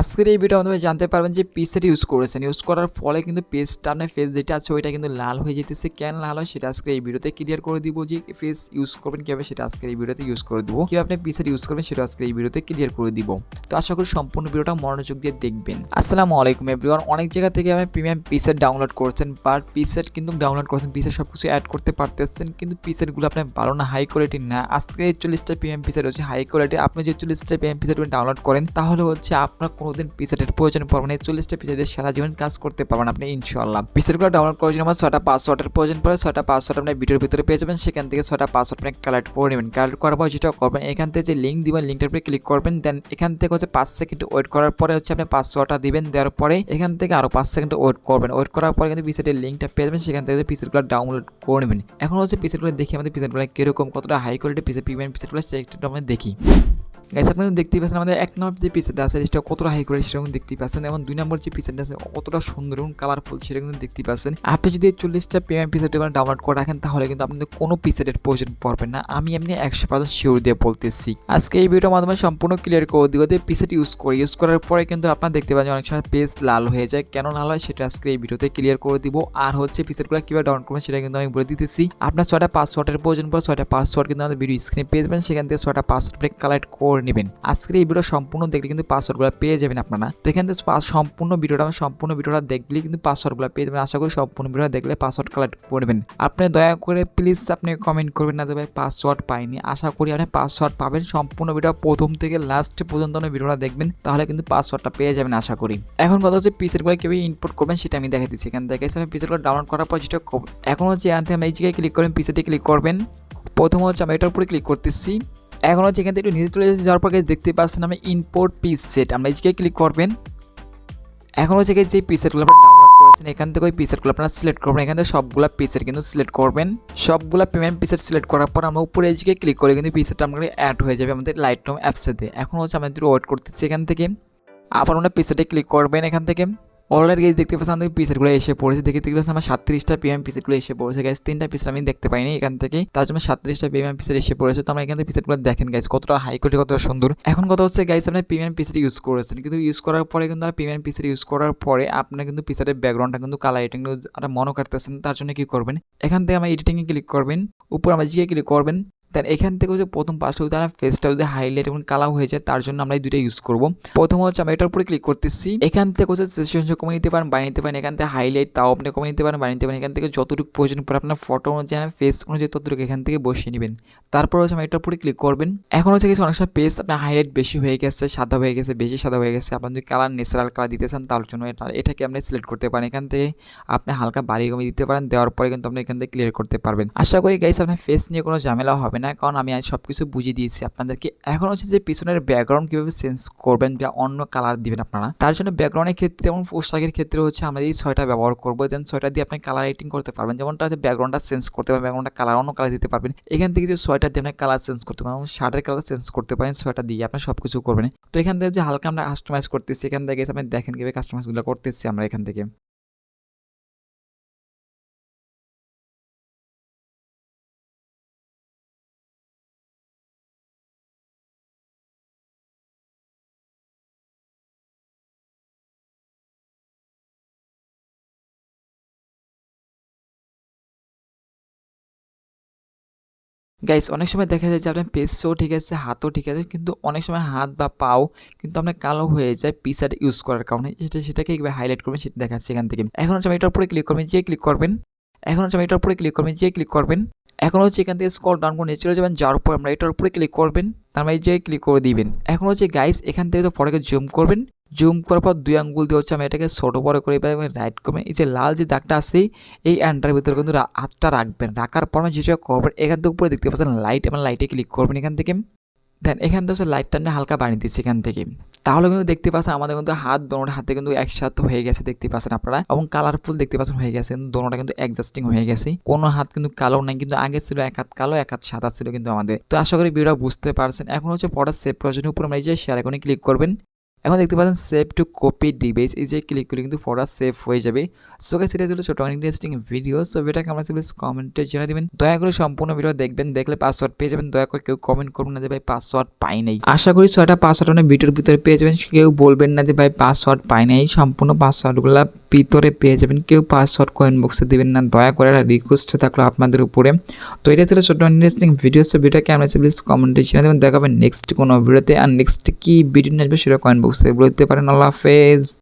আজকের এই ভিডিও মাধ্যমে জানতে পারবেন যে পিসেট ইউজ করেছেন। ইউজ করার ফলে কিন্তু পেজটা আপনার ফেস যেটা আছে, ওইটা কিন্তু লাল হয়ে যেতেছে। কেন লাল হয় সেটা আজকে এই ভিডিওতে ক্লিয়ার করে দিব যে ফেস ইউজ করবেন কীভাবে, সেটা আজকের এই ভিডিওতে ইউজ করে দিব। কীভাবে আপনি পিসেট ইউজ করবেন সেটা আজকে এই ভিডিওতে ক্লিয়ার করে দিব। তো আশা করি সম্পূর্ণ ভিডিওটা মনোযোগ দিয়ে দেখবেন। আসসালামু আলাইকুম এভরিওয়ান অনেক জায়গা থেকে আমি প্রিমিয়াম পিসেট ডাউনলোড করছেন বাট পিসেট কিন্তু ডাউনলোড করছেন পিসেট সব কিছু অ্যাড করতে পারতেছেন, কিন্তু পিসেটগুলো আপনার ভালো না হাই কোয়ালিটির না। আজকে চল্লিশটা প্রিমিয়াম পিসেট হচ্ছে হাই কোয়ালিটি আপনি যে চল্লিশটা প্রিমিয়াম পিসেট ডাউনলোড করেন, তাহলে হচ্ছে আপনার কোনোদিন পিসেটের প্রয়োজন পড়বে না এই চল্লিশটা পিসেটের সারা জীবন কাজ করতে পারবেন আপনি ইনশাল্লাহ পিসেটগুলো ডাউনলোড করার জন্য আমার ছটা পাসওয়ার্ডের প্রয়োজন পড়ে ছটা পাসওয়ার্ড আপনি ভিডিওর ভিতরে পেয়ে যাবেন, সেখান থেকে ছটা পাসওয়ার্ড আপনি কালেক্ট করে নেবেন। কালেক্ট করার পর যেটা করবেন, এখান থেকে যে লিঙ্ক দিবেন লিঙ্কটার উপরে ক্লিক করবেন দেন এখান থেকে হচ্ছে পাঁচ সেকেন্ড ওয়েট করার পরে হচ্ছে আপনি পাসওয়ার্ডটা দিবেন, দেওয়ার পরে এখান থেকে আরও পাঁচ সেকেন্ড ওয়েট করবেন। ওয়েট করার পরে কিন্তু পিসেটের লিঙ্কটা পেয়ে যাবেন, সেখান থেকে পিসেটগুলো ডাউনলোড করে নেবেন। এখন হচ্ছে পিসেটগুলো দেখি, আমাদের পিসেটগুলো কীরকম, কতটা হাই কোয়ালিটি পিসেট প্রিমিয়াম পিসেটগুলো সেটা আমরা দেখি। গাইস আপনারা দেখতেই পাচ্ছেন আমাদের এক নম্বর যে পিসেটা আছে, সেটা কতটা হাই করে সেটা দেখতেই পাচ্ছেন, এবং দুই নম্বর যে পিসেটা আছে, কতটা সুন্দর এবং কালারফুল সেটা কিন্তু দেখতেই পাচ্ছেন। আপনি যদি চল্লিশটা পেমেন্ট পিসেট ডাউনলোড করে রাখেন, তাহলে কিন্তু আপনাদের কোনো পিসেটের প্রয়োজন পড়বে না। আমি এমনি একশো পার্সেন্ট শিওর দিয়ে বলতেছি। আজকে এই ভিডিওর মাধ্যমে সম্পূর্ণ ক্লিয়ার করে দিব যে পিসেট ইউজ করি। ইউজ করার পরে কিন্তু আপনারা দেখতে পাচ্ছেন অনেক সময় পেজ লাল হয়ে যায়। কেন লাল হয় সেটা আজকে এই ভিডিওতে ক্লিয়ার করে দিব। আর হচ্ছে পিসেটগুলো কীভাবে ডাউনলোড করবেন সেটা কিন্তু আমি বলে দিতেছি। আপনার ছয়টা পাসওয়ার্ডের প্রয়োজন পড়ে, ছয়টা পাসওয়ার্ড কিন্তু আমাদের ভিডিও স্ক্রিনে পেয়ে যাবেন। সেখান থেকে ছয়টা পাসওয়ার্ড আপনি কালেক্ট করে নেবেন। আজকে এই ভিডিও সম্পূর্ণ দেখলে কিন্তু পাসওয়ার্ডগুলো পেয়ে যাবেন আপনারা। তো এখান থেকে সম্পূর্ণ ভিডিওটা সম্পূর্ণ ভিডিওটা দেখলে কিন্তু পাসওয়ার্ডগুলো পেয়ে যাবেন। আশা করি সম্পূর্ণ ভিডিওটা দেখলে পাসওয়ার্ড কালেক্ট করবেন। আপনি দয়া করে প্লিজ আপনি কমেন্ট করবেন না যে ভাই পাসওয়ার্ড পাইনি। আশা করি আপনি পাসওয়ার্ড পাবেন। সম্পূর্ণ ভিডিও প্রথম থেকে লাস্ট পর্যন্ত আপনি ভিডিওটা দেখবেন, তাহলে কিন্তু পাসওয়ার্ডটা পেয়ে যাবেন আশা করি। এখন কথা হচ্ছে পিসেটগুলো কীভাবে ইনপুট করবেন সেটা আমি দেখে দিচ্ছি। এখান থেকে আমি পিসেটগুলো ডাউনলোড করার পর যেটা এখন হচ্ছে এখান থেকে আমি এই জায়গায় ক্লিক করবেন পিসেটে ক্লিক করবেন। প্রথম হচ্ছে আমি এটার উপরে ক্লিক করতেছি। এখন হচ্ছে এখান থেকে একটু নিচে চলে যাচ্ছে যাওয়ার পর দেখতে পাচ্ছেন আমি ইম্পোর্ট পিস সেট আমরা এই ক্লিক করবেন এখন হচ্ছে যে পিসেটগুলো আপনারা ডাউনলোড করেছেন, এখান থেকে ওই পিসেটগুলো আপনারা সিলেক্ট করবেন। এখান থেকে সবগুলো পিসেট কিন্তু সিলেক্ট করবেন। সবগুলো পেমেন্ট পিসেট সিলেক্ট করার পর আমরা উপরে এই ক্লিক করে কিন্তু পিসেটটা আমাদের অ্যাড হয়ে যাবে আমাদের লাইট রুম অ্যাপসেতে এখন হচ্ছে আমাদের ওয়েট করতেছি এখান থেকে। আবার আমরা পিসেটে ক্লিক করবেন এখান থেকে। অলরেডি গেজ দেখতে পাচ্ছেন আমাদের পিসেটগুলো এসে পড়েছে। দেখে দেখতে পাচ্ছেন আমার সাতত্রিশটা পিএম পিসেটগুলো এসে পড়েছে। গ্যাস তিনটা পিসেট আমি দেখতে পাইনি এখান থেকে। তার জন্য সাতত্রিশটা পিএম পিসেট এসে পড়েছে। তো আমরা এখান থেকে পিসেটগুলো দেখেন গাইজ কতটা হাই কোয়ালিটি কতটা সুন্দর। এখন কথা হচ্ছে গাইজ আপনি প্রিমিয়াম পিসেট ইউজ করেছেন। কিন্তু ইউজ করার পরে কিন্তু আর প্রিমিয়াম পিসেট ইউজ করার পরে আপনার কিন্তু পিসেটের ব্যাকগ্রাউন্ডটা কিন্তু কালার এডিটিং আপনার মনে কাটতেছেন তার জন্য কি করবেন? এখান থেকে আমার এডিটিংয়ে ক্লিক করবেন। উপর আমার জিকে ক্লিক করবেন। দেন এখান থেকে হচ্ছে প্রথম পাঁচটা যদি আমার ফেসটা যদি হাইলাইট এবং কালার হয়ে যায়, তার জন্য আমরা এই দুইটা ইউজ করব। প্রথম হচ্ছে আমি এটার উপরে ক্লিক করতেছি। এখান থেকে হচ্ছে সেশন কমে নিতে পারেন, বানিয়ে নিতে পারেন, এখান থেকে হাইলাইট তাও আপনি কমে নিতে পারেন, বানিয়ে নিতে পারেন। এখান থেকে যতটুকু প্রয়োজন পড়ে আপনার ফটো অনুযায়ী ফেস অনুযায়ী ততটুকু এখান থেকে বসিয়ে নেবেন। তারপর হচ্ছে আমি এটার উপরে ক্লিক করবেন। এখন হচ্ছে কিছু অনেক সময় পেজ আপনার হাইলাইট বেশি হয়ে গেছে, সাদা হয়ে গেছে, বেশি সাদা হয়ে গেছে। আপনার যদি কালার ন্যাচারাল কালার দিতে চান, তার জন্য এটা, এটাকে আপনি সিলেক্ট করতে পারেন। এখান থেকে আপনি হালকা বাড়ি কমিয়ে দিতে পারেন, দেওয়ার পরে কিন্তু আপনি এখান থেকে ক্লিয়ার করতে পারবেন। আশা করি গাইস আপনার ফেস নিয়ে কোনো ঝামেলা হবে না। কারণ আমি সব কিছু বুঝিয়ে দিয়েছি আপনাদেরকে। এখন হচ্ছে যে পিছনের ব্যাকগ্রাউন্ড কীভাবে চেঞ্জ করবেন বা অন্য কালার দিবেন আপনারা। তার জন্য ব্যাকগ্রাউন্ডের ক্ষেত্রে যেমন পোশাকের ক্ষেত্রে হচ্ছে আমরা এই ছয়টা ব্যবহার করব। দেন ছয়টা দিয়ে আপনি কালার এডিটিং করতে পারবেন। যেমনটা হচ্ছে ব্যাকগ্রাউন্ডটা চেঞ্জ করতে পারবেন ব্যাকগ্রাউন্ডটা কালার অন্য কালার দিতে পারবেন। এখান থেকে যে ছয়টা দিয়ে আপনি কালার চেঞ্জ করতে পারেন শার্টের কালার চেঞ্জ করতে পারেন, ছয়টা দিয়ে আপনি সব কিছু করবেন। তো এখান থেকে যে হালকা আমরা কাস্টমাইজ করতেছি, এখান থেকে আপনি দেখেন কীভাবে কাস্টমাইজগুলো করতেছি আমরা এখান থেকে। গাইস অনেক সময় দেখা যায় যে আপনার পেজও ঠিক আছে, হাতও ঠিক আছে, কিন্তু অনেক সময় হাত বা পাও কিন্তু আপনার কালো হয়ে যায় পিসার ইউজ করার কারণে। সেটা, সেটাকে কীভাবে হাইলাইট করবেন, সেটা দেখাচ্ছে এখান থেকে। এখন হচ্ছে আমি এটার উপরে ক্লিক করবেন, যে ক্লিক করবেন। এখন হচ্ছে আমি এটার উপরে ক্লিক করবেন, যে ক্লিক করবেন। এখন হচ্ছে এখান থেকে স্কল ডাউন করে নিচে চলে যাবেন, যাওয়ার পর আমরা এটার উপরে ক্লিক করবেন, তার মানে যে ক্লিক করে দিবেন। এখন হচ্ছে গাইস এখান থেকে তো ফটোকে জুম করবেন জুম করার পর দুই আঙ্গুল দিয়ে হচ্ছে আমি এটাকে ছোটো বড় করে এবার রাইট করবেন এই যে লাল যে দাগটা আছে, এই অ্যান্ডার ভিতরে কিন্তু হাতটা রাখবেন। রাখার পর আমি যেটা করবেন এখান থেকে উপরে দেখতে পাচ্ছেন লাইট এবং লাইটে ক্লিক করবেন এখান থেকে। দেন এখান থেকে হচ্ছে লাইটটা আমি হালকা বানিয়ে দিচ্ছি এখান থেকে। তাহলে কিন্তু দেখতে পাচ্ছেন আমাদের কিন্তু হাত দোনোটা হাতে কিন্তু একসাথে হয়ে গেছে দেখতে পাচ্ছেন আপনারা। এবং কালারফুল দেখতে পাচ্ছেন হয়ে গেছে দোনোটা কিন্তু অ্যাডজাস্টিং হয়ে গেছে। কোনো হাত কিন্তু কালো নাই, কিন্তু আগে ছিল এক হাত কালো, এক হাত সাদা ছিল কিন্তু আমাদের। তো আশা করি ভিডিও বুঝতে পারছেন। এখন হচ্ছে পড়া সেভ করার জন্য উপরে আমরা এই যে শেয়ার এখনই ক্লিক করবেন। এখন দেখতে পাচ্ছেন সেভ টু কপি ডিভাইস এই যে ক্লিক করলে কিন্তু ফটো সেভ হয়ে যাবে। সো গাইস এটা ছিল ছোট ইন্টারেস্টিং ভিডিও সো এটাকে আমরা প্লিজ কমেন্টে জানিয়ে দিবেন। দয়া করে সম্পূর্ণ ভিডিও দেখবেন, দেখলে পাসওয়ার্ড পেয়ে যাবেন। দয়া করে কেউ কমেন্ট করবেন না যে ভাই পাসওয়ার্ড পাই নাই। আশা করি ছয়টা পাসওয়ার্ড মানে ভিডিওর ভিতরে পেয়ে যাবেন। কেউ বলবেন না যে ভাই পাসওয়ার্ড পাই নাই, সম্পূর্ণ পাসওয়ার্ডগুলো ভিতরে পেয়ে যাবেন। কেউ পাসওয়ার্ড কয়েন বক্সে দেবেন না। দয়া করে একটা রিকোয়েস্ট থাকল আপনাদের উপরে। তো এটা ছিল ছোট ইন্টারেস্টিং ভিডিও সে ভিডিও কেমন আছে প্লিজ কমেন্টে জানিয়ে দেবেন। দেখাবেন নেক্সট কোনো ভিডিওতে আর নেক্সট কী ভিডিও নিয়ে আসবে সেটা কয়েন বক্সে বলে দিতে পারেন। আল্লাহ হাফেজ।